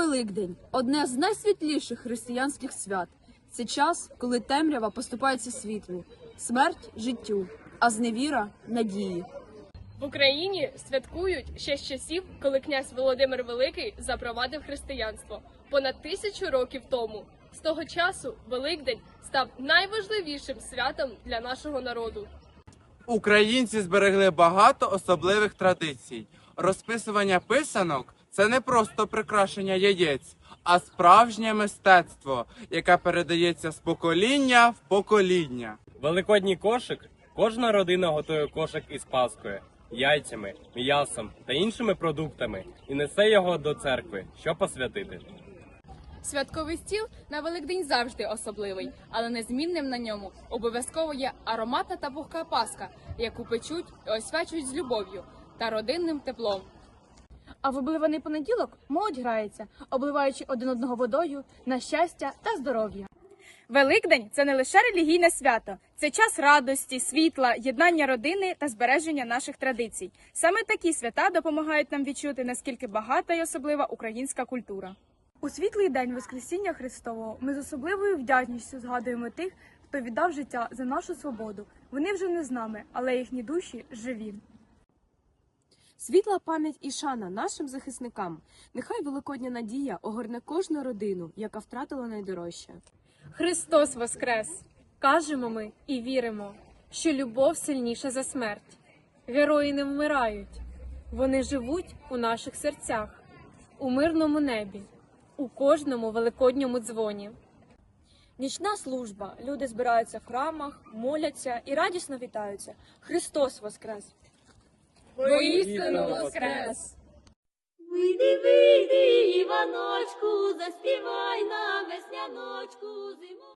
Великдень одне з найсвітліших християнських свят. Це час, коли темрява поступається світлу, смерть життю, а зневіра надії. В Україні святкують ще з часів, коли князь Володимир Великий запровадив християнство понад тисячу років тому. З того часу Великдень став найважливішим святом для нашого народу. Українці зберегли багато особливих традицій. Розписування писанок це не просто прикрашення яєць, а справжнє мистецтво, яке передається з покоління в покоління. Великодній кошик кожна родина готує кошик із паскою, яйцями, м'ясом та іншими продуктами і несе його до церкви, щоб посвятити. Святковий стіл на Великдень завжди особливий, але незмінним на ньому обов'язково є ароматна та пухка паска, яку печуть і освячують з любов'ю та родинним теплом. А в обливаний понеділок молодь грається, обливаючи один одного водою на щастя та здоров'я. Великдень це не лише релігійне свято, це час радості, світла, єднання родини та збереження наших традицій. Саме такі свята допомагають нам відчути, наскільки багата і особлива українська культура. У світлий день Воскресіння Христового ми з особливою вдячністю згадуємо тих, хто віддав життя за нашу свободу. Вони вже не з нами, але їхні душі живі. Світла пам'ять і шана нашим захисникам. Нехай великодня надія огорне кожну родину, яка втратила найдорожче. Христос Воскрес! Кажемо ми і віримо, що любов сильніша за смерть. Герої не вмирають, вони живуть у наших серцях, у мирному небі, у кожному великодньому дзвоні. Нічна служба. Люди збираються в храмах, моляться і радісно вітаються. Христос Воскрес! Воістину Воскрес! Вийди, вийди, Іваночку, заспівай нам весняночку зиму.